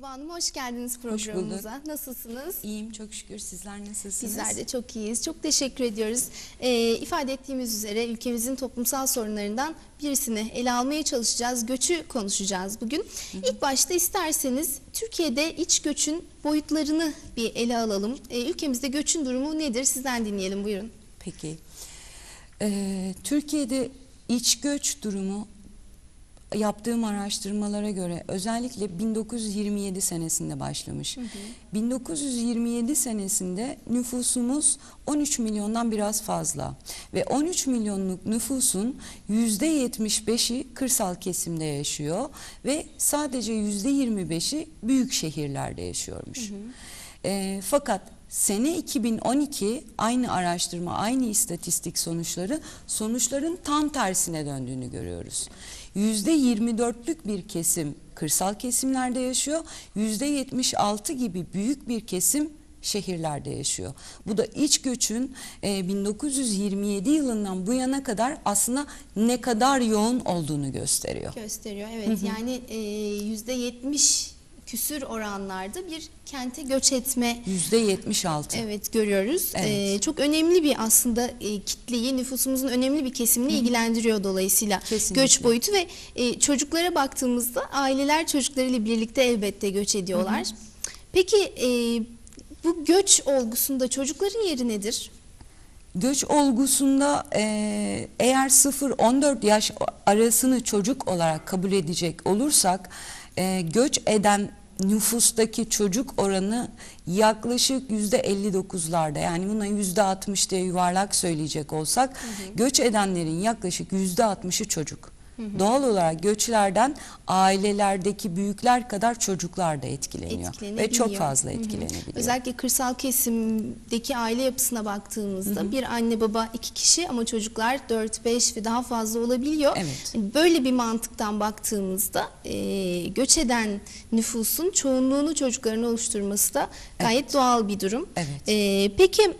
Tuğba Hanım hoş geldiniz Hoş programımıza. Nasılsınız? İyiyim çok şükür. Sizler nasılsınız? Bizler de çok iyiyiz. Çok teşekkür ediyoruz. Ee, ifade ettiğimiz üzere ülkemizin toplumsal sorunlarından birisini ele almaya çalışacağız. Göçü konuşacağız bugün. İlk başta isterseniz Türkiye'de iç göçün boyutlarını bir ele alalım. Ee, ülkemizde göçün durumu nedir? Sizden dinleyelim buyurun. Peki. Ee, Türkiye'de iç göç durumu yaptığım araştırmalara göre özellikle 1927 senesinde başlamış. 1927 senesinde nüfusumuz 13 milyondan biraz fazla ve 13 milyonluk nüfusun %75'i kırsal kesimde yaşıyor ve sadece %25'i büyük şehirlerde yaşıyormuş. Ee, fakat sene 2012 aynı araştırma, aynı istatistik sonuçları sonuçların tam tersine döndüğünü görüyoruz. %24'lük bir kesim kırsal kesimlerde yaşıyor, %76 gibi büyük bir kesim şehirlerde yaşıyor. Bu da iç göçün e, 1927 yılından bu yana kadar aslında ne kadar yoğun olduğunu gösteriyor. Gösteriyor evet. Yani e, %70 küsür oranlarda bir kente göç etme %76. Evet görüyoruz. Evet. Ee, çok önemli bir aslında e, kitleyi nüfusumuzun önemli bir kesimini ilgilendiriyor dolayısıyla Kesinlikle. göç boyutu ve e, çocuklara baktığımızda aileler çocuklarıyla birlikte elbette göç ediyorlar. Peki e, bu göç olgusunda çocukların yeri nedir? Göç olgusunda e, eğer 0-14 yaş arasını çocuk olarak kabul edecek olursak e, göç eden nüfustaki çocuk oranı yaklaşık yüzde 59'larda yani buna yüzde 60 diye yuvarlak söyleyecek olsak göç edenlerin yaklaşık yüzde 60'ı çocuk. Doğal olarak göçlerden ailelerdeki büyükler kadar çocuklar da etkileniyor ve çok fazla Hı hı. etkilenebiliyor. Özellikle kırsal kesimdeki aile yapısına baktığımızda bir anne baba iki kişi ama çocuklar 4-5 ve daha fazla olabiliyor. Evet. Böyle bir mantıktan baktığımızda e, göç eden nüfusun çoğunluğunu çocukların oluşturması da gayet doğal bir durum. Evet. E, peki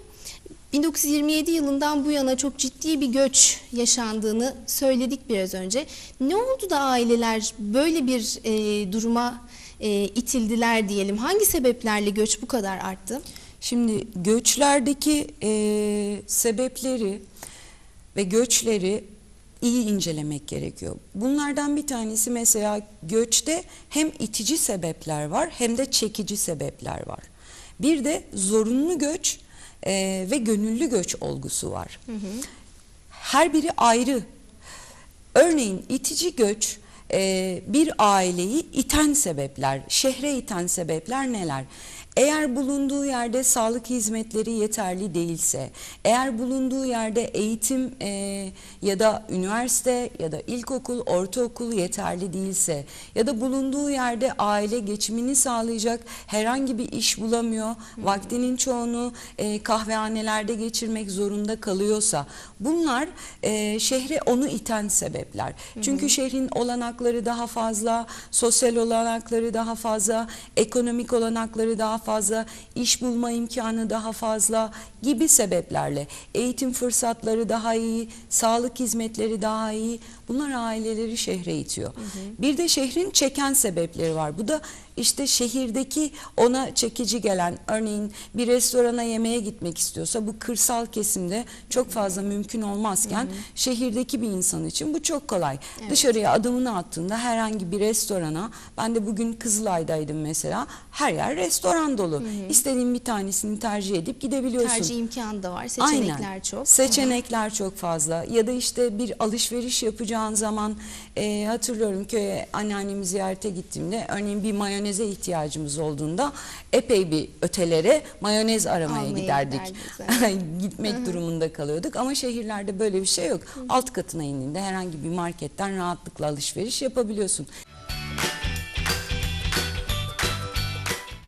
1927 yılından bu yana çok ciddi bir göç yaşandığını söyledik biraz önce. Ne oldu da aileler böyle bir e, duruma e, itildiler diyelim? Hangi sebeplerle göç bu kadar arttı? Şimdi göçlerdeki e, sebepleri ve göçleri iyi incelemek gerekiyor. Bunlardan bir tanesi mesela göçte hem itici sebepler var hem de çekici sebepler var. Bir de zorunlu göç e, ve gönüllü göç olgusu var. Her biri ayrı. Örneğin itici göç e, bir aileyi iten sebepler, şehre iten sebepler neler? Eğer bulunduğu yerde sağlık hizmetleri yeterli değilse, eğer bulunduğu yerde eğitim e, ya da üniversite ya da ilkokul, ortaokul yeterli değilse ya da bulunduğu yerde aile geçimini sağlayacak herhangi bir iş bulamıyor, vaktinin çoğunu e, kahvehanelerde geçirmek zorunda kalıyorsa bunlar e, şehre onu iten sebepler. Çünkü şehrin olanakları daha fazla, sosyal olanakları daha fazla, ekonomik olanakları daha fazla, iş bulma imkanı daha fazla gibi sebeplerle eğitim fırsatları daha iyi, sağlık hizmetleri daha iyi. Bunlar aileleri şehre itiyor. Bir de şehrin çeken sebepleri var. Bu da işte şehirdeki ona çekici gelen örneğin bir restorana yemeğe gitmek istiyorsa bu kırsal kesimde çok fazla mümkün olmazken şehirdeki bir insan için bu çok kolay. Dışarıya adımını attığında herhangi bir restorana ben de bugün Kızılay'daydım mesela her yer restoran dolu. İstediğin bir tanesini tercih edip gidebiliyorsun. Tercih imkanı da var, seçenekler Aynen. çok. Seçenekler çok fazla. Ya da işte bir alışveriş yapacağın zaman e, hatırlıyorum köye anneannemi ziyarete gittiğimde örneğin bir mayoneze ihtiyacımız olduğunda epey bir ötelere mayonez aramaya Almaya giderdik. Gitmek durumunda kalıyorduk ama şehirlerde böyle bir şey yok. Alt katına indiğinde herhangi bir marketten rahatlıkla alışveriş yapabiliyorsun.